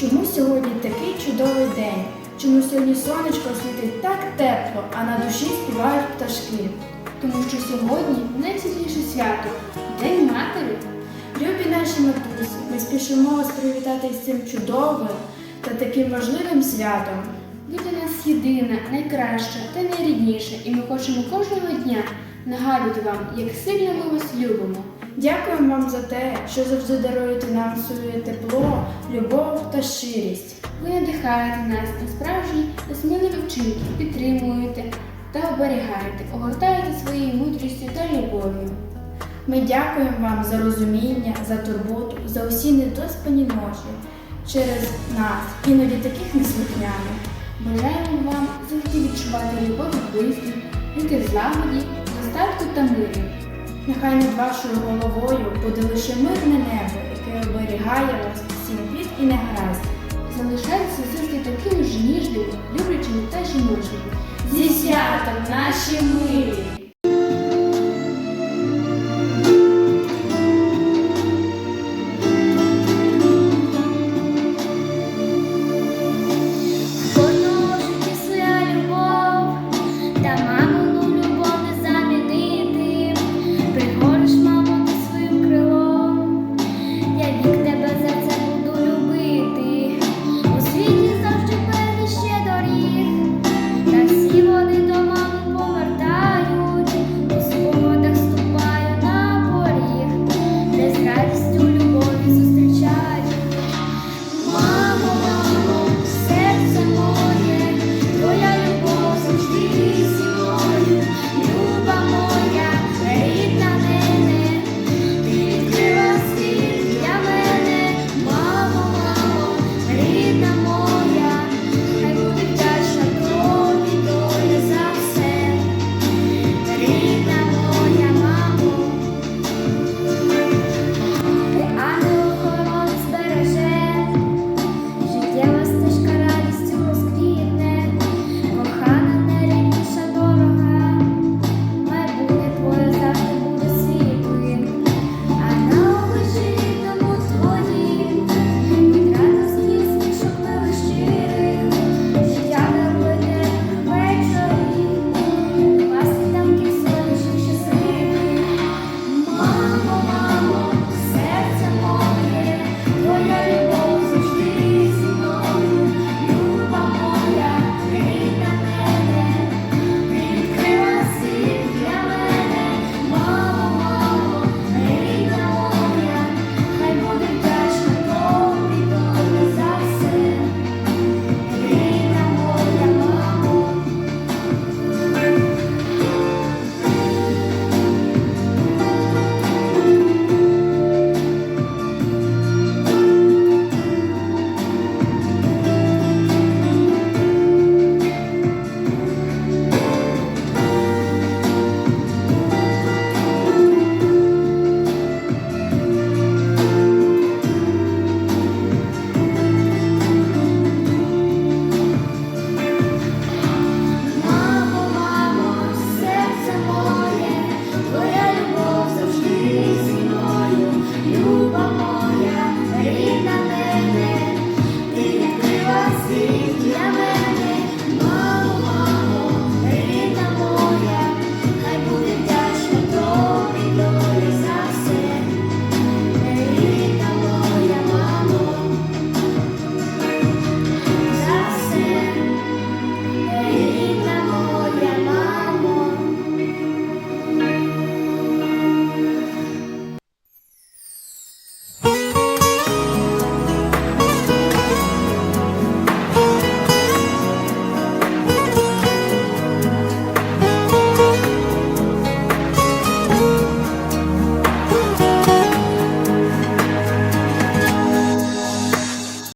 чому сьогодні такий чудовий день? Чому сьогодні сонечко світить так тепло, а на душі співають пташки? Тому що сьогодні найсвітліше свято День матері. Любі наші матусі, ми спішимо вас привітати з цим чудовим та таким важливим святом. Ви нас єдина, найкраща та найрідніша, і ми хочемо кожного дня нагадувати вам, як сильно ми вас любимо. Дякуємо вам за те, що завжди даруєте нам своє тепло, любов та щирість. Ви надихаєте нас на справжні та сміливі вчинки, підтримуєте та оберігаєте, огортаєте своєю мудрістю та любов'ю. Ми дякуємо вам за розуміння, за турботу, за усі недоспані ночі через нас, іноді таких неслухняних. Бажаємо вам завжди відчувати любов близьких, жити в злагоді, достатку та мирі. Нехай над вашою головою буде лише мирне небо, яке оберігає вас бід і негараздів. Залишаються завжди такими ж ніжними, люблячими та жіночними. Зі святом наші милі!